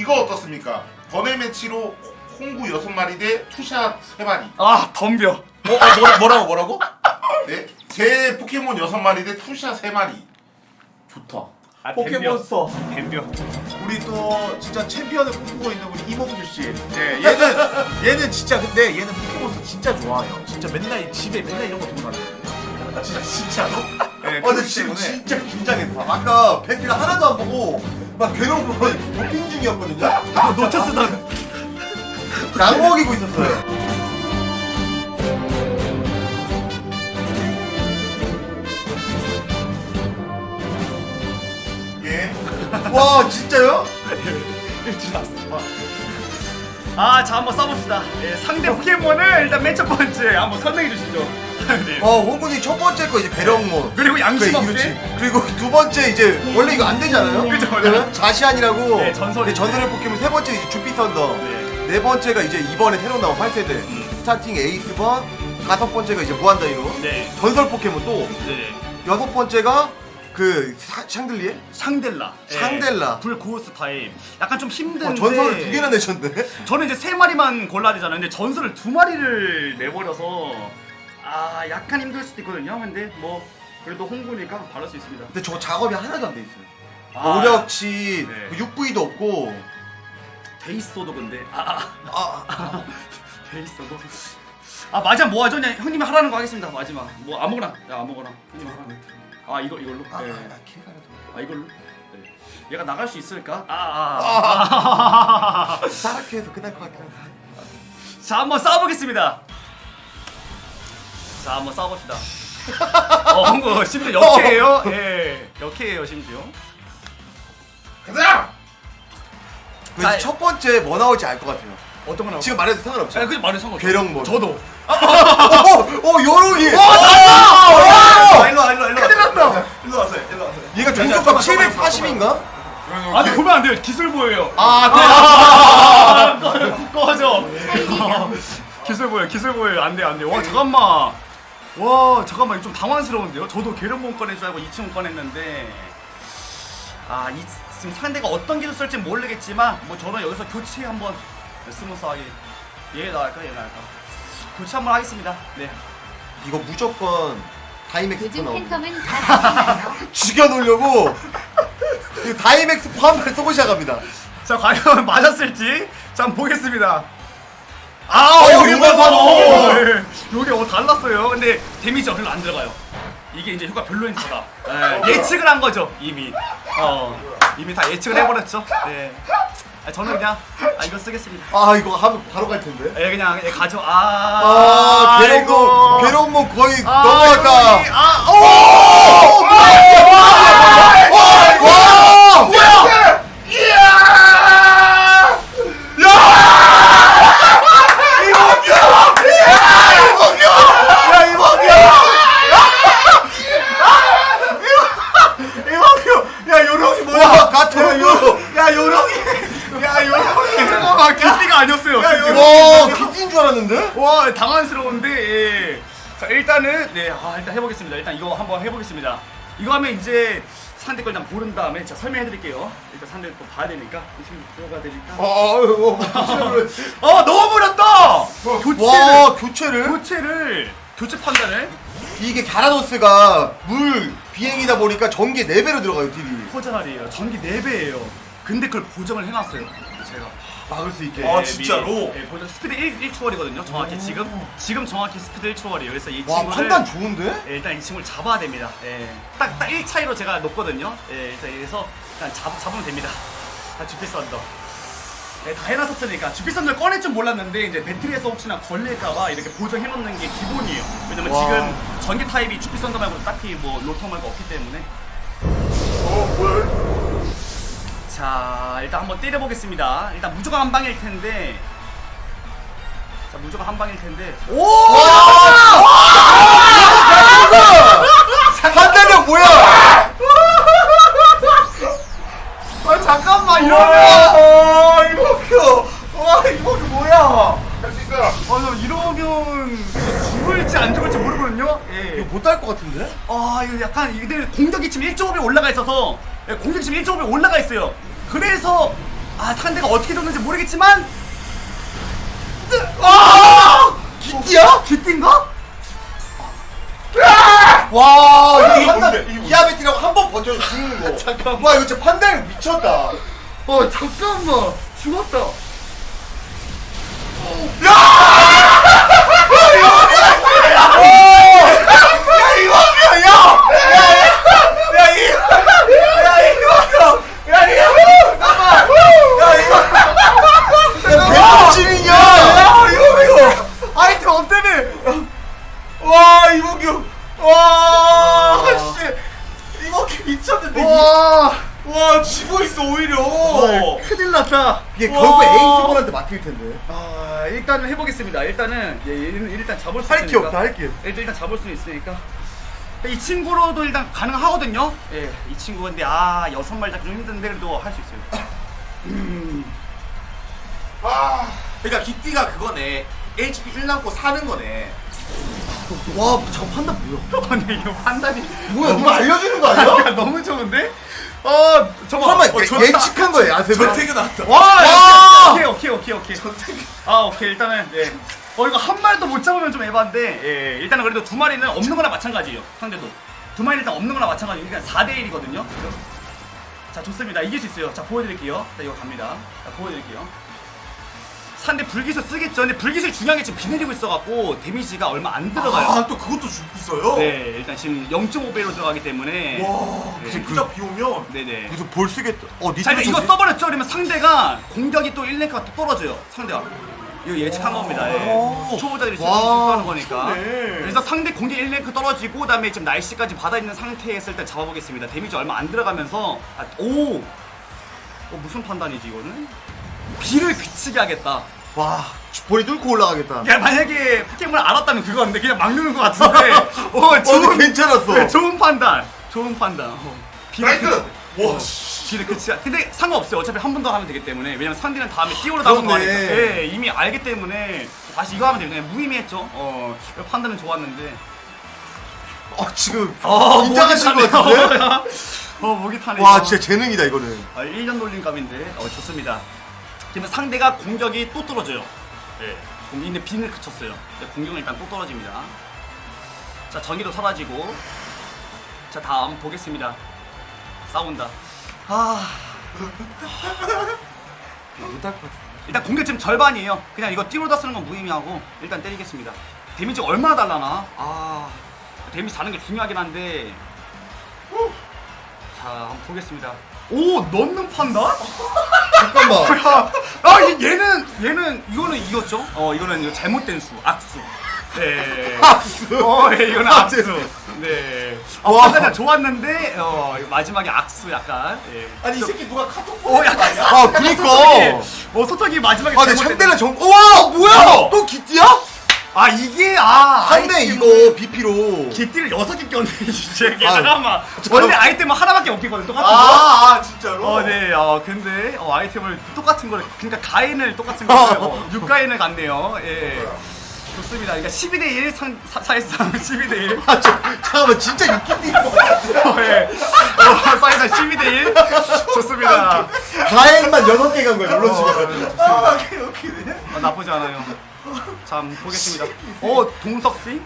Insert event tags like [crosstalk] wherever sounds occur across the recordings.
이거 어떻습니까? 번외 매치로 홍구 6마리 대 투샷 3마리. 아 덤벼. 어, 어, 뭐라, 뭐라고 뭐라고? 네? 제 포켓몬 6마리 대 투샷 3마리. 좋다. 아, 포켓몬스터. 덤벼. 우리 또 진짜 챔피언을 꿈꾸고 있는 우리 이몽규 씨. 예, 얘는 얘는 진짜 근데 얘는 포켓몬스터 진짜 좋아해요. 진짜 맨날 집에 맨날 이런 거 들고 다녀요. 진짜 진짜로? 예, 어, 근데 그렇기 지금 때문에 진짜 긴장했어. 아까 백기를 하나도 안 보고 막 괴로운 거 도핑 중이었거든요. 노체스던. 약 먹이고 있었어요. 예. 와 진짜요? 아, 자 한번 써봅시다. 예, 상대 포켓몬을 일단 맨 첫 번째 한번 설명해 주시죠. 네. 어 홍군이 첫 번째 거 이제 배령몬. 그리고 양심 없이 그렇지. 그리고 두 번째 이제 원래 이거 안 되잖아요. 그죠, 원래. 네? 자시안이라고. 네, 전설이. 네, 전설의 포켓몬 세 번째 이제 주피선더. 네. 네 번째가 이제 이번에 새로 나온 8세대 스타팅 에이스번. 다섯 번째가 이제 무한다이로. 네. 전설 포켓몬 또 네. 여섯 번째가 그 사- 샹들리에? 샹델라. 예, 샹델라. 불 고스트 타입. 약간 좀 힘든데. 어, 전설을 두 개나 내셨네. 저는 이제 세 마리만 골라야 되잖아요. 근데 전설을 두 마리를 내버려서 아 약간 힘들 수도 있거든요. 근데 뭐 그래도 홍구니까 바를 수 있습니다. 근데 저거 작업이 하나도 안 돼 있어요. 아, 오력치, 네. 그 육부위도 없고. 베이스도 근데 아, 아, 아, [laughs] 베이스도 아 마지막 뭐 하죠? 그냥 형님이 하라는 거 하겠습니다. 마지막 뭐 아무거나 야 아무거나 형님 하라는 아 이거 이걸로 아, 네. 아. 아 이걸로 네. 얘가 나갈 수 있을까? 아, 아, 아. [laughs] 싸랗게 해서 끝날 것 같긴 한데. 자 한번 싸워보겠습니다. 자 한번 싸워봅시다. 어 홍구 심지어 역해예요. 예 역해예요 심지어. 가자! 그래서 자, 첫 번째 뭐 나올지 알 것 같아요. 어떤 거 나올까? 지금 말해도 상관없죠. 아 그냥 말해 상관. 괴력몬. 저도. 어, 어, 요롱이. 아, 일로 와, 일로 와, 일로 와. 큰일 났다. 일로 와세요. 일로 와세요. 얘가 종족값 740인가? 아 근데 보면 안 돼요. 기술 보여요. 아, 아, 꺼- 꺼져. 기술 보여, 기술 보여. 안 돼, 안 돼. 와 잠깐만. 와 잠깐만 좀 당황스러운데요. 저도 괴력몬 꺼낼 줄 알고 2층 꺼냈는데 아 이, 지금 상대가 어떤 기술 쓸지 모르겠지만 뭐 저는 여기서 교체 한번 스무스하게 얘 나을까 얘 나을까 교체 한번 하겠습니다. 네. 이거 무조건 다이맥스 요즘 나옵니다. 팬텀은 다? [laughs] 죽여놓으려고 이 다이맥스 포함을 쏘고 시작합니다. 자 과연 [laughs] 맞았을지 자 한번 보겠습니다. 아 어, 여기 봐 봐. 네. 여기 어 달랐어요. 근데 데미지가 별로 안 들어가요. 이게 이제 효과 별로인 거다. 네, 예측을 한 거죠 이미. 어 이미 다 예측을 해버렸죠. 네. 아, 저는 그냥 아 이거 쓰겠습니다. 아, 이거 하면 바로 갈 텐데. 예 그냥 예, 가져. 아. 아, 아이고. 괴롭몬, 괴롭몬 거의 아, 넘어갔다. 이거 이- 아 오. 와! 뭐야! 이야! 야, 이범규! 이만큼. 야, 요령이 뭐야? 와, 가토! 야, 요령이. 야, 요령이. 잠깐만 기티가 아니었어요. 야, 기티가. 와, 기tin 줄 알았는데? 와 당황스러운데 예. 자 일단은 네 아 일단 해보겠습니다. 일단 이거 한번 해보겠습니다. 이거 하면 이제 상대 걸 일단 고른 다음에 제가 설명해 드릴게요. 일단 상대 또 봐야 되니까. 지금 들어가야 되니까. 아, [laughs] 어 너무 버렸다! 교체를. 와, 교체를? 교체를. 교체 판단을. 이게 가라도스가 물 비행이다 보니까 전기 4배로 들어가요, 딜이. 포자날이에요. 전기 4배예요. 근데 그걸 보정을 해놨어요 제가 막을 수 있게. 아, 진짜로? 예, 보정 스피드 1, 1초월이거든요 정확히 지금 지금 정확히 스피드 1초월이에요 그래서 이 와, 친구를 판단 좋은데? 예, 일단 이 친구를 잡아야 됩니다. 예. 딱, 딱 1차이로 제가 놓거든요. 예, 그래서 그래서 일단 잡, 잡으면 됩니다. 자, 주피 썬더. 예, 다 해놨었으니까. 주피 썬더를 꺼낼 줄 몰랐는데, 이제 배틀에서 혹시나 걸릴까봐 이렇게 보정해놓는 게 기본이에요. 왜냐면 와. 지금 전기 타입이 주피 썬더 말고 딱히 뭐 로터 말고 없기 때문에. 어, 뭐야? 자, 일단 한번 때려보겠습니다. 일단 무조건 한 방일 텐데. 자, 무조건 한 방일 텐데. 오! 판단력 뭐야? 아, 잠깐만, 이러면. 와, 이범규! 와, 이거 뭐야? 할 수 있어요. 아, 나 이러면 죽을지 안 죽을지 모르거든요. 예. 못할 것 같은데? 아, 이거 약간 이들 공격이 지금 1.5배 올라가 있어서 예, 공격이 지금 1.5배 올라가 있어요. 그래서 아 상대가 어떻게 줬는지 모르겠지만 아! 기띠야? 기띠인가? 와 이거 이게 판단 뭔데? 이게 뭔데? 이하베티라고 한 번 버텨서 죽는 거. 잠깐만. 와 이거 진짜 판단력 미쳤다. 어 잠깐만 죽었다 백동진이냐? 이거 이거. 아이템 없다며. 와 이모규 와 씨. 이모규 미쳤는데 와. 와 지고 있어 오히려. 큰일 났다. 이게 와. 결국 에이스본한테 막힐 텐데. 아 일단은 해보겠습니다. 일단은 예, 얘는 일단 잡을 수 할게 있으니까. 없다 할 게. 일단, 일단 잡을 수 있으니까. 이 친구로도 일단 가능하거든요? 예 이 친구 근데 아 여섯 잡기 좀 힘든데 그래도 할 수 있어요 [laughs] 아. 그러니까 기띠가 그거네. HP 1 남고 사는 거네. 와 저 판단 뭐야? [laughs] 아니 이거 판단이 뭐야 누가 알려주는 거 아니야? 야, 너무 좋은데? 어 잠깐만 설마 어, 예-. 예측한 거예요? 야세번 전태규 나왔다. 와, 와! 오케이 오케이 오케이 오케이. 아 오케이. 일단은 예. 어 이거 한 마리도 못 잡으면 좀 에반데 예. 일단은 그래도 두 마리는 없는 거나 마찬가지예요 상대도. 두 마리 일단 없는 거나 마찬가지 그러니까 4대 1이거든요 자 좋습니다. 이길 수 있어요. 자 보여드릴게요. 자 이거 갑니다. 자 보여드릴게요. 상대 불기술 쓰겠죠? 근데 불기술 중요한 게 지금 비 내리고 있어갖고 데미지가 얼마 안 들어가요. 아또 그것도 주, 있어요? 네 일단 지금 0.5배로 들어가기 때문에. 와 네. 진짜 비 오면 네네. 무슨 볼 쓰겠다. 어자 일단 니트 이거 써버렸죠? 그러면 상대가 공격이 또 1랭크가 또 떨어져요. 상대가 이거 예측한 겁니다 예. 초보자들이 쓸수 와, 하는 거니까 미쳤네. 그래서 상대 공격 1랭크 떨어지고 그다음에 지금 날씨까지 받아 있는 상태에서 일단 잡아보겠습니다 데미지 얼마 안 들어가면서 아, 오! 어, 무슨 판단이지 이거는? 비를 그치게 하겠다 와 볼이 뚫고 올라가겠다. 야 만약에 포켓몬을 알았다면 그건데 그냥 막 누는 것 같은데 [laughs] 어어 좋은, 근데 괜찮았어. 네, 좋은 판단 좋은 판단 어, 비를 나이스! 그치- 와 어, 씨. 뒤를 그치. 근데 상관없어요. 어차피 한 번 더 하면 되기 때문에. 왜냐면 상대는 다음에 띄우러 나온 거 그러네. 아니까. 예, 이미 알기 때문에 다시 이거 하면 그냥 무의미했죠. 어 판단은 좋았는데. 어 지금 어 긴장하신 것 같은데? [laughs] 어 목이 타네 와 진짜 재능이다 이거는. 아, 1년 놀림감인데. 어 좋습니다. 그러면 상대가 공격이 또 떨어져요. 예. 근데 빈을 그쳤어요. 근데 공격은 일단 또 떨어집니다. 자 전기도 사라지고. 자 다음 보겠습니다. 싸운다 아 못할 것 같아. 일단 공격 지금 절반이에요. 그냥 이거 띄우다 쓰는 건 무의미하고 일단 때리겠습니다. 데미지 얼마나 달라나? 아 데미지 다는 게 중요하긴 한데 자 한번 보겠습니다. 오 넣는 판다? 잠깐만. 야, 아 얘- 얘는 얘는 이거는 이겼죠? 어 이거는 이거 잘못된 수 악수. 네. 악수. 어 예, 이거는 아, 악수. 네. 네. 와. 아 판단이 좋았는데 어 마지막에 악수 약간. 예. 아니 이 좀- 새끼 누가 카톡 어 보낸 거 약간? 아 그니까. 어 소탁이 마지막에 아 근데 상대는 정. 우와 뭐야? 또 기띠야? 아 이게 아 상대 아이템을 이거 BP로. 기띠를 여섯 개 꼈네 [laughs] 진짜 이게 아, 잠깐만. 원래 아이템은 하나밖에 없겠거든 똑같은 거. 아, 아 진짜로? 어 네 어 근데 어 아이템을 똑같은 거를 그러니까 가인을 똑같은 거를 어, 6가인을 갔네요 예 좋습니다. 그러니까 12대 1 상, 사, 사실상 12대 1 아 저, 잠깐만 진짜 유키띠인 것 같아. 어, 예. 어, 사실상 12대 1 좋습니다. 가행만 여섯 개간 거야 물론 아 이게 웃기네 어, 나쁘지 않아요. 자 한번 보겠습니다. 어 동석 씨?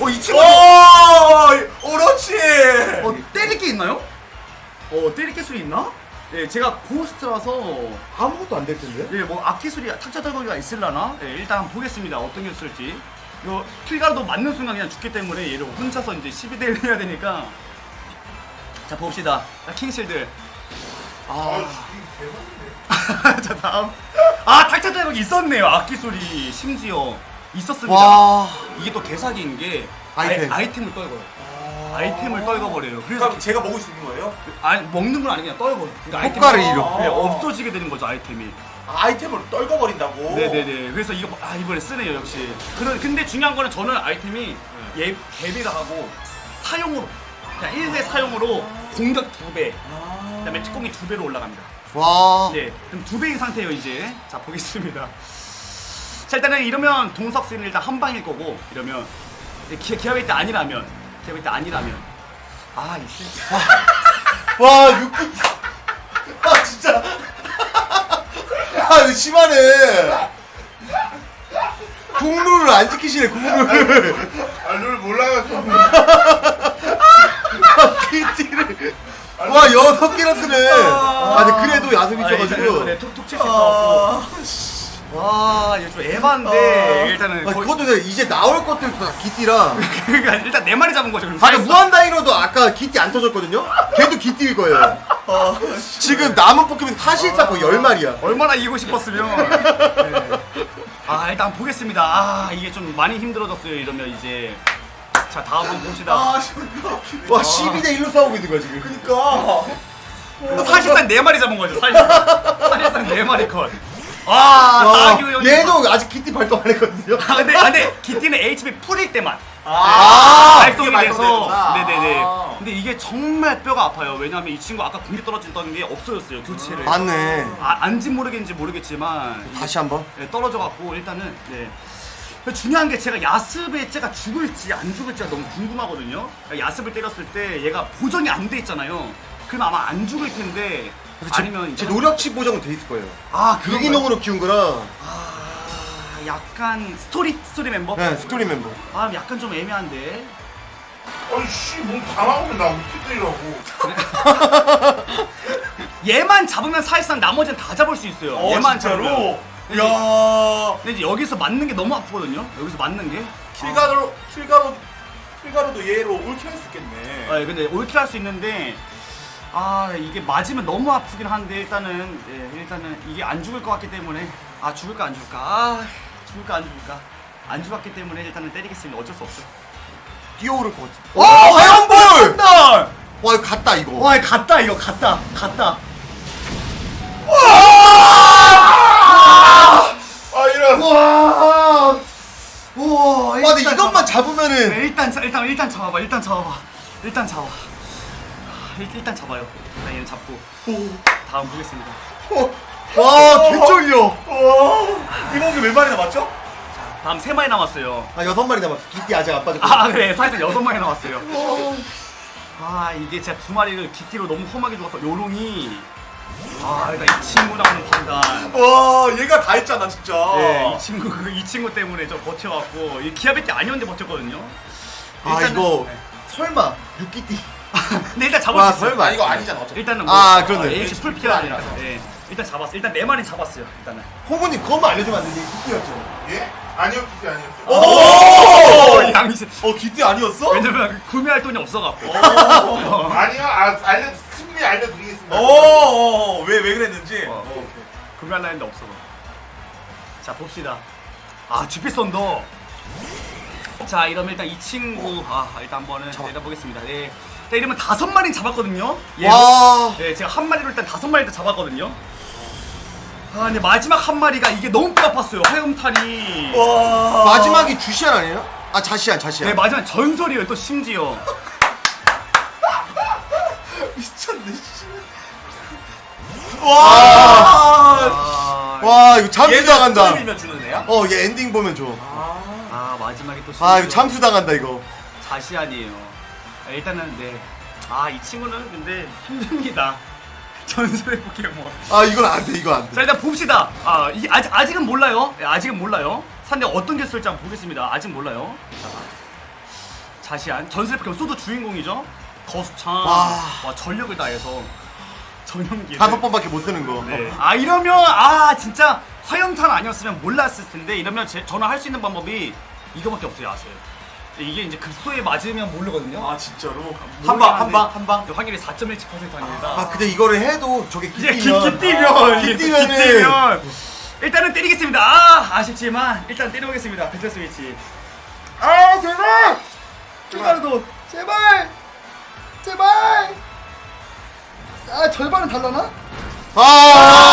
어 이 친구. 오 오로치! 어, 때릴 게 있나요? 어, 때릴 게수 있나? 예, 제가 고스트라서 아무것도 안 될 텐데. 예, 뭐 악기술이 탁자 떨거기가 있을라나? 예, 일단 한번 보겠습니다. 어떤 게 있을지. 이거 킬가르도 맞는 순간 그냥 죽기 때문에 얘를 혼자서 이제 12대 1 [laughs] 해야 되니까. 자, 봅시다. 자, 킹실드. 아. [laughs] 자, 다음. 아, 탁자 떨거기 있었네요. 악기술이 심지어 있었습니다. 와. 이게 또 개사기인 게 아이템. 아이, 아이템을 떨궈요. 아이템을 떨궈버려요. 그래서 그럼 제가 먹을 수 있는 거예요? 아니 먹는 건 아니고 그냥 떨궈요. 그러니까 효과를 아이템이- 잃어. 네, 없어지게 되는 거죠 아이템이. 아, 아이템을 떨궈버린다고? 네네네. 그래서 이거 아 이번에 쓰네요 역시. 그런 근데 중요한 거는 저는 아이템이 네. 예 대비를 하고 사용으로 그냥 1회 사용으로 공격 2배, 그다음에 특공이 2배로 올라갑니다. 와. 네, 그럼 2배인 상태예요 이제. 자 보겠습니다. 자 일단은 이러면 동석 씨는 일단 한 방일 거고 이러면 기, 기합일 때 아니라면 기합일 때 아니라면 아 있을 와 유키띠. 아 진짜. 이거 심하네. 국룰을 안 지키시네 국룰을. 아룰 몰라가지고 키티를. 와 여섯 개나 쓰네. 아 근데 그래도 야습이 있어가지고. 네, 툭툭 칠수 있어갖고. 와, 이거 좀 에반데 일단은 아, 거의 그것도 내가 이제 나올 것들 다 기띠랑. [laughs] 그러니까 일단 네 마리 잡은 거죠. 그럼 아니 사실상. 무한 다이노도 아까 기띠 안 터졌거든요. 걔도 기띠일 거예요. [laughs] 지금 남은 포켓몬 사실상 거의 열 마리야. 얼마나 이기고 싶었으면. [laughs] 네. 아 일단 보겠습니다. 아 이게 좀 많이 힘들어졌어요. 이러면 이제 자 다음 한번 봅시다. 아. 와 12대 1로 싸우고 있는 거야 지금. 그니까. 사실상 네 마리 잡은 거죠. 사실상 사실상 네 마리 컷. 아 와, 나규 형님. 얘도 아직 기띠 발동 안 했거든요. 아 근데 아, 근데 기티는 HP 풀일 때만 아, 발동이 이게 돼서 발동되는구나. 네네네. 아. 근데 이게 정말 뼈가 아파요. 왜냐하면 이 친구 아까 공기 떨어졌던 게 없어졌어요. 교체를. 맞네. 아, 안지 모르겠는지 모르겠지만 다시 한번. 네, 떨어져 갖고 일단은 네. 중요한 게 제가 야습에 제가 죽을지 안 죽을지가 너무 궁금하거든요. 야습을 때렸을 때 얘가 보정이 안 돼 있잖아요. 그럼 아마 안 죽을 텐데 아니면 제 이제 노력치 보정은 돼 있을 거예요. 아 그런 거예요? 유기농으로 키운 거라. 아, 약간 스토리 스토리 멤버. 네, 스토리 멤버. 아 약간 좀 애매한데. 아이씨 몸다 나오면 나 웃기더라고 [laughs] 얘만 잡으면 사실상 나머지는 다 잡을 수 있어요. 어, 얘만? 잡으면. 근데 야. 근데 이제 여기서 맞는 게 너무 아프거든요. 여기서 맞는 게. 킬가로 킬가로 킬가로도 얘로 올킬 할 수 있겠네. 아, 근데 올킬 할 수 있는데 아 이게 맞으면 너무 아프긴 한데 일단은 예, 일단은 이게 안 죽을 것 같기 때문에 아 죽을까 안 죽을까 아 죽을까 안 죽을까 안 죽었기 때문에 일단은 때리겠습니다. 어쩔 수 없어. 뛰어오를 것 같아. 오 화염볼! 와 이거 갔다 이거. 와 갔다 이거 갔다 갔다. 아 이런 와. 우와. 와 근데 일단 이것만 네, 잡으면은 일단 자- 일단 일단 잡아봐 일단 잡아봐 일단 잡아. 아, 일, 일단 잡아요. 일단 얘는 잡고 다음 보겠습니다. 와 개쫄려. 와. 이몽규 몇 마리 남았죠? 다음 세 마리 남았어요. 아 여섯 마리 남았어. 기띠 아직 안 빠졌고. 아 그래 사실상 여섯 마리 남았어요. 아 이게 제가 두 마리를 기티로 너무 험하게 죽어서 요롱이 아 일단 이 친구랑은 판단. 와 얘가 다 했잖아 진짜. 네, 이 친구 그 이 친구 때문에 저 버텨갖고 이 기아베티 아니었는데 버텼거든요. 아 일단은- 이거 네. 설마 육기띠. 근데 일단 잡을 와 수 있어요. 설마. 아 이거 아니잖아 어차피. 일단은 아, 그러네. H 풀피라니까. 네. 일단 잡았어. 일단 네 마리 잡았어요. 일단은. 호구님 그것만 알려주면 안 되지. 기띠였죠. 예? 아니요 그게 아니었어요 오! 양심. 어 기띠 아니었어? 왜냐면 구매할 돈이 없어갖고. [laughs] 아니요 아, 알려 충분히 알려드리겠습니다 어왜왜 그랬는지. 어, 구매하려 했는데 없어. 자 봅시다. 아 GP 언더. 자 이러면 일단 이 친구 아 일단 한번은 내려보겠습니다. 네. 자 이러면 다섯 마리 잡았거든요. 얘. 와. 네 제가 한 마리로 일단 다섯 마리 도 잡았거든요. 아 근데 마지막 한 마리가 이게 너무 뼈 아팠어요. 화염탄이. 와. 마지막이 주시안 아니에요? 아 자시안 자시안. 네 마지막 전설이에요 또 심지어. [laughs] 미쳤네. 씨. 와. 아, 와 이거 잠수 당한다. 밀면 주는 애야? 어 얘 엔딩 보면 줘. 아 마지막에 또아 이거 심지어 잠수 당한다 이거. 자시안이에요. 아, 일단은 네. 아 이 친구는 근데 힘듭니다. [laughs] 전설의 포켓몬. 아 이건 안돼 이거 안자 돼. 일단 봅시다. 아 이, 아직 아직은 몰라요. 네, 아직은 몰라요. 산데 어떤 게 쓸지 한번 보겠습니다. 아직 몰라요. 자, 자시안 전설의 포켓몬 소드 주인공이죠. 거수창. 와. 와, 전력을 다해서 전용기. 다섯 번밖에 못 쓰는 거. 네. 아 이러면 아 진짜 화염탄 아니었으면 몰랐을 텐데 이러면 제, 저는 할 수 있는 방법이 이거밖에 없어요 아세요? 이게 이제 급소에 맞으면 모르거든요. 아 진짜로. 모르긴 한방 한 방 한 방. 확률이 4.17% 아닙니다. 아 근데 이거를 해도 저게 이제 기띠면 기띠면 기띠면은 기띠면 일단은 때리겠습니다. 아 아쉽지만 일단 때려보겠습니다. 배틀 스위치. 아 제발 제발도 제발 제발 아 절반은 달라나? 아!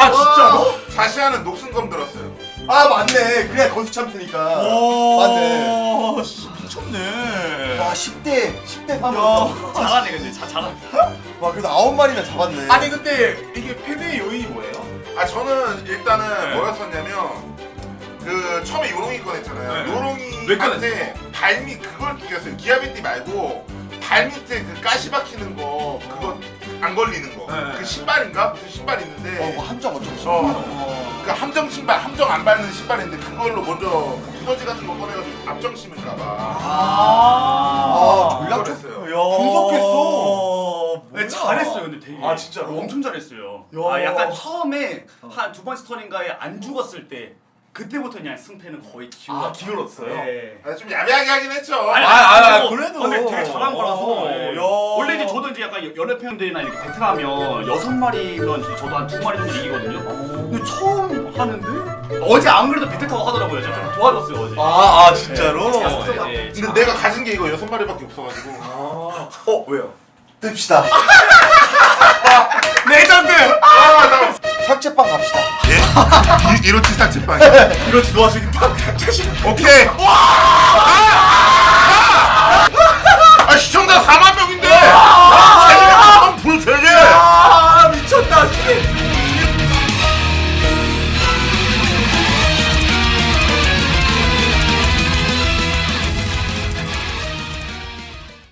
와 진짜로? 자시한은 녹슨검 들었어요 아 맞네. 그래 건수 참쓰니까. 맞네. 오. 씨, 미쳤네. 와 10대 10대 파면. 야. 잘하네 근데 자, 잘하네. 와 그래도 아홉 마리나 잡았네. 아니 근데 이게 패배의 요인이 뭐예요? 아 저는 일단은 네. 뭐였었냐면 그 처음에 요롱이 꺼냈잖아요. 네. 요롱이한테? 발밑 그걸 끼겼어요. 기아비띠 말고 발밑에 그 가시 박히는 거 그거 안 걸리는 거. 네. 그 신발인가 무슨 신발 있는데. 어, 뭐 함정 어쩌고 어. 그 함정 신발, 함정 안 밟는 신발인데 그걸로 먼저 그 두더지 같은 거 꺼내가지고 앞정 심을까 봐. 아, 전략 그걸 좀- 했어요. 분석했어. 네, 잘했어요 근데 되게. 아, 진짜로? 어, 엄청 잘했어요. 야. 아 약간 처음에 한 두 번째 턴인가에 안 죽었을 때 그때부터 그냥 승패는 거의 기울었. 아 기울었어요. 네. 아, 좀 야비하게 하긴 했죠. 아니, 아, 아, 아, 그래도- 그래도. 근데 되게 잘한 거라서 어, 예. 야. 원래 이제 저도 이제 약간 연애 편들이나 이렇게 배틀하면 여섯 마리면 저도 한 두 마리 정도 이기거든요. 근데 처음 하는데 어제 안 그래도 배틀 타고 하더라고요. 제가 좀 도와줬어요 어제. 아, 아 진짜로? 네, 네. 근데 내가 가진 게 이거 여섯 마리밖에 없어가지고. 어 왜요? 뜹시다. [laughs] 레전드. 아, 나 삭제빵 갑시다. 예? 이로치 삭제빵이요? 이렇지 너와 저기 팍 자식. 오케이. 와! 아! 아! 아, 시청자 4만 명인데. 재미없는 불 되게. 아 미쳤다.